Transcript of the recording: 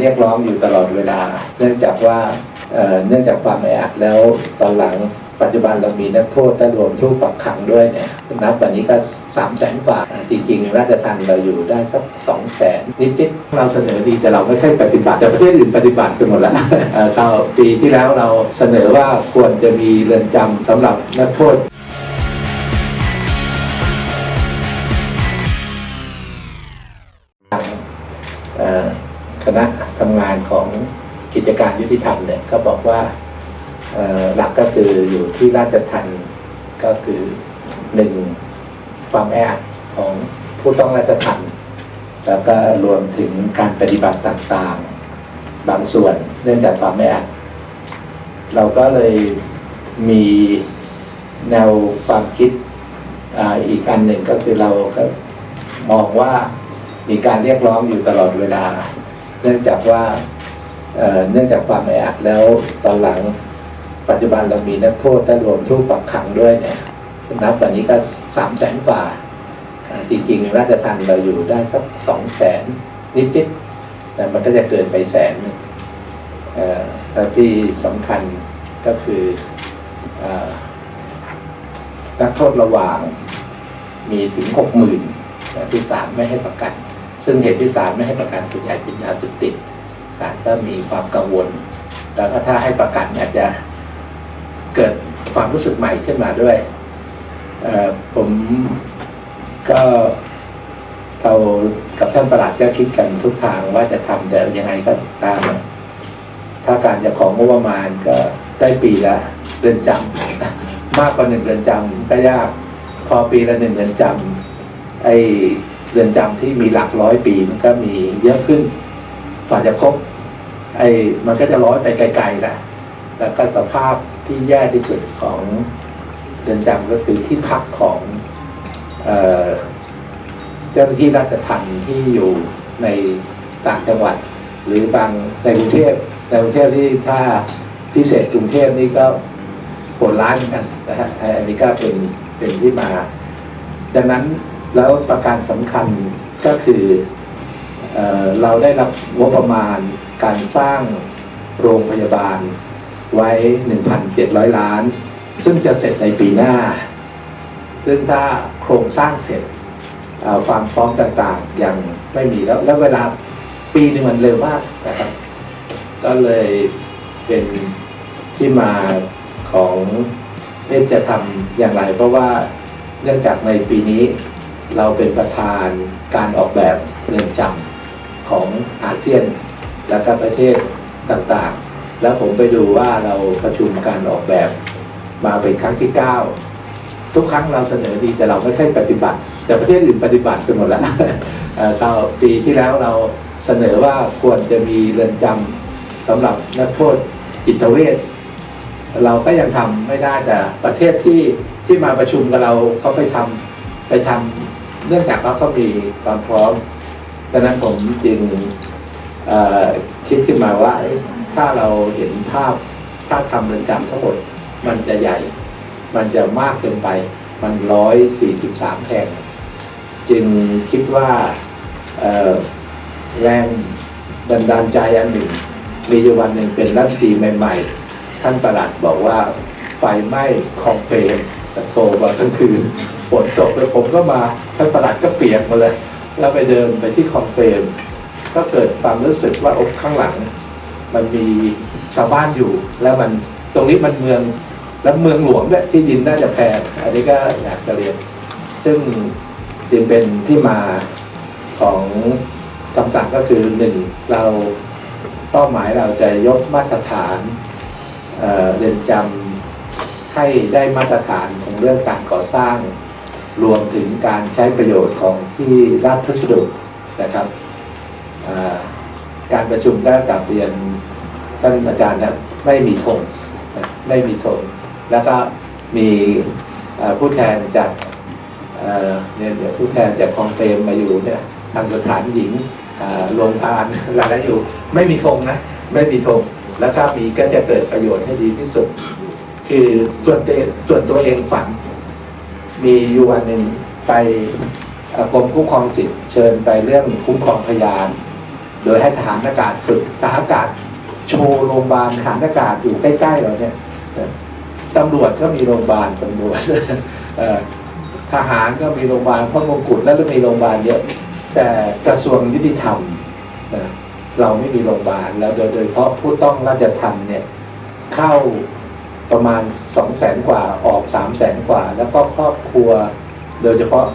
เรียกร้องอยู่ตลอดเวลา เนื่องจากว่าเนื่องจากความแออัดแล้วตอนหลังปัจจุบันเรามีนักโทษถ้ารวมทุกฝักขังด้วยเนี่ยนับวันนี้ก็สามแสนกว่า จริงๆราชทันเราอยู่ได้สักสองแสนนิดๆเราเสนอดีแต่เราไม่ค่อยปฏิบัติ แต่ประเทศอื่นปฏิบัติกันหมดแล้วเราปีที่แล้วเราเสนอว่าควรจะมีเรือนจำสำหรับนักโทษานของกิจการยุติธรรมเนี่ยก็บอกว่าหลักก็คืออยู่ที่ราชทันก็คือหนึ่งความแออัดของผู้ต้องราชทันแล้วก็รวมถึงการปฏิบัติต่างๆ บางส่วนเนื่องจากความแออัดเราก็เลยมีแนวความคิดออีกอันหนึ่งก็คือเราก็มองว่ามีการเรียกร้องอยู่ตลอดเวลา นื่องจากว่าเนื่องจากความแออัดแล้วตอนหลังปัจจุบันเรามีนักโทษถ้ารวมทุกฝักขังด้วยเนี่ยนับวันนี้ก็สามแสนกว่า จริงๆราชทันเราอยู่ได้สักสองแสนนิดๆแต่มันก็จะเกินไปแสนหนึ่งเอ่อแล้วที่สำคัญก็คืออนักโทษระหว่างมีถึงหกหมื่นที่ศาลไม่ให้ประกัน ซึ่งเหตุที่ศาลไม่ให้ประกันส่วนใหญ่เป็นยาเสพติดศาลก็มีความกังวล แล้วก็ถ้าให้ประกันอาจจะเกิดความรู้สึกใหม่ขึ้นมาด้วยผมก็เรากับท่านประหลัดก็คิดกันทุกทางว่าจะทำแต่ยังไงก็ตามถ้าการจะของงบประมาณก็ได้ปีละเรือนจำมากกว่าหนึ่งเรือนจำก็ยาก พอปีละหนึ่งเรือนจำไอ รือนจำที่มีหลักร้อยปีมันก็มีเยอะขึ้นกว่าจะครบไอมันก็จะร้อยไปไกลๆนะแล้วก็สภาพที่แย่ที่สุดของเรือนจำก็คือที่พักของเเจ้าหน้าที่ราชทัณฑ์ที่อยู่ในต่างจังหวัด หรือบางในกรุงเทพในกรุงเทพที่ถ้าพิเศษกรุงเทพนี่ก็โหดร้ายเหมือนกันนะฮะอันนี้ก็เป็นเป็นที่มา ดังนั้น แล้วประการสำคัญก็คือเออเราได้รับงบประมาณการสร้างโรงพยาบาลไว้ 1,700 ล้าน ซึ่งจะเสร็จในปีหน้า ซึ่งถ้าโครงสร้างเสร็จความพร้อมต่างๆยังไม่มีแล้ว แล้วเวลาปีหนึงมันเร็วมากนะครับ ก็เลยเป็นที่มาของเอ๊จะทำอย่างไร เพราะว่าเนื่องจากในปีนี้ เราเป็นประธานการออกแบบเรือนจำของอาเซียน และก็ประเทศต่างๆ แล้วผมไปดูว่าเราประชุมการออกแบบมาเป็นครั้งที่ 9 ทุกครั้งเราเสนอดีแต่เราไม่ค่อยปฏิบัติ แต่ประเทศอื่นปฏิบัติกันหมดแล้วเอ่อเราปีที่แล้วเราเสนอว่าควรจะมีเรือนจำสำหรับนักโทษจิตเวชเราก็ยังทำไม่ได้แต่ประเทศที่ที่มาประชุมกับเราเขาไปทำไปทำ เนื่องจากเขาก็มีความพร้อมดังนั้นผมจึงคิดขึ้นมาว่าถ้าเราเห็นภาพภาพทำเรือนจำทั้งหมดมันจะใหญ่ มันจะมากเกินไป มันร้อยสี่สิบสามแห่งจึงคิดว่าเอ่อแรงบันดาลใจอันหนึ่ง มีอยู่วันหนึ่งเป็นรัฐตีใหม่ ๆ ท่านประหลัดบอกว่าไฟไหม้คองเปรมตะโกมาทั้งคืน ฝนตกแล้วผมก็มาท่านประหลัดก็เปียกมาเลย แล้วไปเดินไปที่คลองเปรมก็เกิดความรู้สึกว่าอกข้างหลัง มันมีชาวบ้านอยู่ แล้วมันตรงนี้มันเมืองแล้วเมืองหลวงด้วยที่ดินน่าจะแพงอันนี้ก็อยากจะเรียน ซึ่งจึงเป็นที่มาของคำสั่งก็คือหนึ่งเราเป้าหมายเราจะยกมาตรฐานเเรือนจำให้ได้มาตรฐานของเรื่องการก่อสร้าง รวมถึงการใช้ประโยชน์ของที่ราชพัสดุนะครับการประชุมได้กลับเรียนท่านอาจารย์นะไม่มีธงไม่มีธงแล้วก็มีผู้แทนจากเนี่ยเดี๋ยวผู้แทนจากคลองเตมมาอยู่เนี่ยทางสถานหญิงโรงทานอะไรอยู่ ไม่มีธงนะไม่มีธงแล้วถ้ามีก็จะเกิดประโยชน์ให้ดีที่สุด คือส่วนตัวส่วนตัวเองฝัน มีอยู่วันหนึ่งไปกรมคุ้มครองสิทธิ์เชิญไปเรื่องคุ้มครองพยาน โดยให้ทหารอากาศฝึกทหารอากาศโชว์โรงพยาบาลทหารอากาศอยู่ใกล้ๆเราเนี่ยตำรวจก็มีโรงพยาบาลตำรวจทหารก็มีโรงพยาบาลพระมงกุฎแล้วก็มีโรงพยาบาลเยอะแต่กระทรวงยุติธรรมเราไม่มีโรงพยาบาลแล้วโดยโดยเฉพาะผู้ต้องราชทัณฑ์เนี่ยเข้าประมาณสองแสนกว่าออกสามแสน กว่า แล้วก็ครอบครัว โดยเฉพาะ